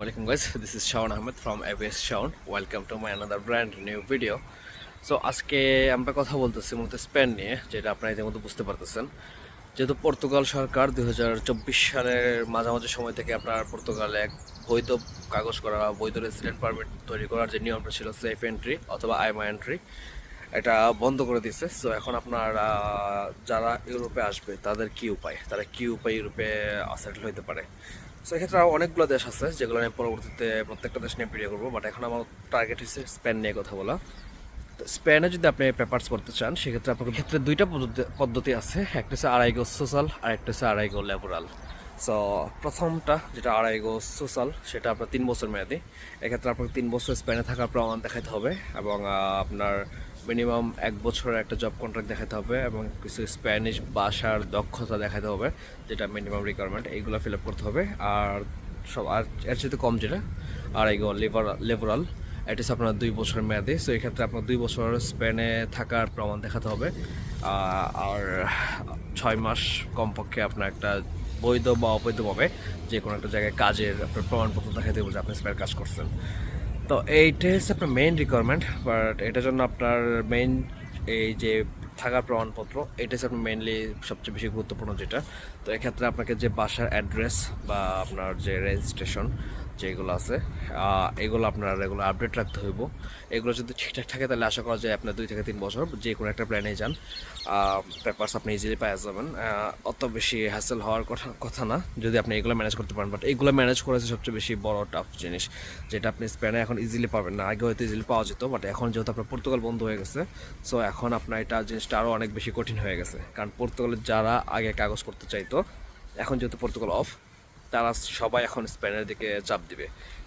Welcome guys, this is Shaun Ahmed from ABS Shaun. Welcome to my another brand new video. So আজকে আমরা কথা বলতেছি মূলত Spain নিয়ে যেটা আপনারা ইতিমধ্যে বুঝতে পারতেছেন। যেহেতু পর্তুগাল সরকার দু হাজার চব্বিশ সালের মাঝামাঝি সময় থেকে আপনার পর্তুগালে এক বৈধ কাগজ করা বৈধ রেসিডেন্ট পারমিট তৈরি করার যে নিয়মটা ছিল সেফ এন্ট্রি অথবা আইমা এন্ট্রি এটা বন্ধ করে দিয়েছে। সো এখন আপনার যারা ইউরোপে আসবে তাদের কি উপায়? তারা কি উপায় ইউরোপে সেটেল হতে পারে? সো এক্ষেত্রে আরও অনেকগুলো দেশ আছে যেগুলো আমি পরবর্তীতে প্রত্যেকটা দেশ নিয়ে ভিডিও করব বাট এখন আমার টার্গেট হচ্ছে স্পেন নিয়ে কথা বলা। তো স্পেনে যদি আপনি পেপার্স করতে চান, সেক্ষেত্রে আপনার ক্ষেত্রে দুইটা পদ্ধতি আছে। একটা হচ্ছে আড়াইগো সোশ্যাল আর একটা হচ্ছে আড়াইগো লেবরাল সো প্রথমটা যেটা আড়াইগো সোশ্যাল সেটা আপনার তিন বছর মেয়াদি। এক্ষেত্রে আপনাকে তিন বছর স্পেনে থাকার প্রমাণ দেখাতে হবে এবং আপনার মিনিমাম এক বছরের একটা জব কন্ট্রাক্ট দেখাতে হবে এবং কিছু স্প্যানিশ ভাষার দক্ষতা দেখাতে হবে, যেটা মিনিমাম রিকোয়ারমেন্ট এইগুলো ফিল আপ করতে হবে। আর সব, আর এর সাথে কম যেটা? আড়াইগো লেবার লেবরাল এটা আপনার দুই বছর মেয়াদি। সো এক্ষেত্রে আপনার দুই বছর স্পেনে থাকার প্রমাণ দেখাতে হবে। আর ছয় মাস কমপক্ষে আপনার একটা বৈধ বা অবৈধভাবে যে কোনো একটা জায়গায় কাজের আপনার প্রমাণপত্র দেখাতে হবে যে আপনি স্পেয়ার কাজ করছেন। তো এইটাই হচ্ছে আপনার মেইন রিকোয়ারমেন্ট বাট এটার জন্য আপনার মেইন এই যে থাকার প্রমাণপত্র, এটা হচ্ছে আপনার মেইনলি সবচেয়ে বেশি গুরুত্বপূর্ণ যেটা। তো এক্ষেত্রে আপনাকে যে বাসার অ্যাড্রেস বা আপনার যে রেজিস্ট্রেশন যেগুলো আছে এগুলো আপনার এগুলো আপডেট রাখতে হইব। এগুলো যদি ঠিকঠাক থাকে, তাহলে আশা করা যায় আপনার দুই থেকে তিন বছর যে কোনো একটা প্ল্যানে যান। পেপারস আপনি ইজিলি পাওয়া যাবেন। অত বেশি হ্যাসেল হওয়ার কথা কথা না। যদি আপনি এগুলো ম্যানেজ করতে পারেন বাট এগুলো ম্যানেজ করেছে সবচেয়ে বেশি বড় টাফ জিনিস, যেটা আপনি স্পেনে এখন ইজিলি পাবেন না। আগে হয়তো ইজিলি পাওয়া যেত বাট এখন যেহেতু আপনার পর্তুগাল বন্ধ হয়ে গেছে সো এখন আপনার এটা জিনিসটা আরও অনেক বেশি কঠিন হয়ে গেছে। কারণ পর্তুগালের যারা আগে কাগজ করতে চাইতো, এখন যেহেতু পর্তুগাল অফ তারা সবাই এখন স্পেনের দিকে চাপ দিবে।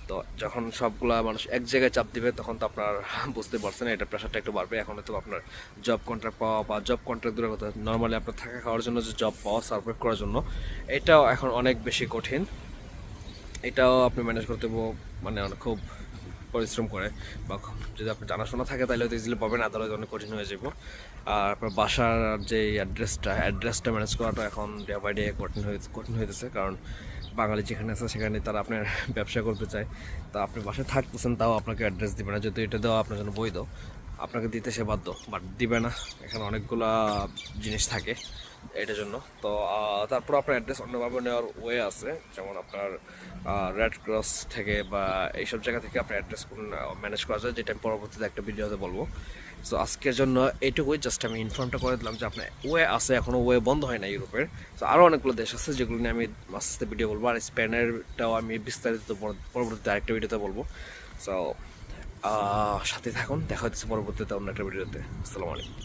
তো যখন সবগুলা মানুষ এক জায়গায় চাপ দিবে, তখন তো আপনার বুঝতে পারছেন, এটা প্রেশারটা একটু বাড়বে। এখন তো আপনার জব কন্ট্রাক্ট পাওয়া বা জব কন্ট্রাক্ট দূরের কথা নর্মালি আপনার থাকা খাওয়ার জন্য যে জব পাওয়া সার্ভাইভ করার জন্য, এটাও এখন অনেক বেশি কঠিন। এটাও আপনি ম্যানেজ করতে মানে খুব পরিশ্রম করে। বা যদি আপনি জানাশোনা থাকে, তাহলে হয়তো ইজিলি পাবেন আদারওয়াইজ অনেক কঠিন হয়ে যাব আর আপনার বাসার যে অ্যাড্রেসটা অ্যাড্রেসটা ম্যানেজ করাটা এখন ডে বাই ডে কঠিন হয়ে কঠিন হইতেছে। কারণ বাঙালি যেখানে আছে সেখানে তারা আপনার ব্যবসা করতে চায়। তা আপনি বাসায় থাকতেছেন, তাও আপনাকে অ্যাড্রেস দেবে না। যদি এটা দেওয়া আপনার জন্য বৈধ, আপনাকে দিতে সে বাধ্য বাট দিবে না। এখানে অনেকগুলা জিনিস থাকে। এটার জন্য। তো তারপর আপনার অ্যাড্রেস অন্যভাবে নেওয়ার ওয়ে আছে। যেমন আপনার রেড ক্রস থেকে বা এইসব জায়গা থেকে আপনার অ্যাড্রেস ম্যানেজ করা যায়, যেটা আমি পরবর্তীতে একটা ভিডিওতে বলব। সো আজকের জন্য এইটুকুই জাস্ট আমি ইনফর্মটা করে দিলাম যে আপনার ওয়ে আছে এখনও ওয়ে বন্ধ হয় না ইউরোপের। তো আরও অনেকগুলো দেশ আছে, যেগুলো নিয়ে আমি আস্তে আস্তে ভিডিও বলব। আর স্পেনেরটাও আমি বিস্তারিত পরবর্তীতে আরেকটা ভিডিওতে বলব। সো সাথে থাকুন, দেখা হচ্ছে পরবর্তীতে অন্য একটা ভিডিওতে। আসসালামু আলাইকুম।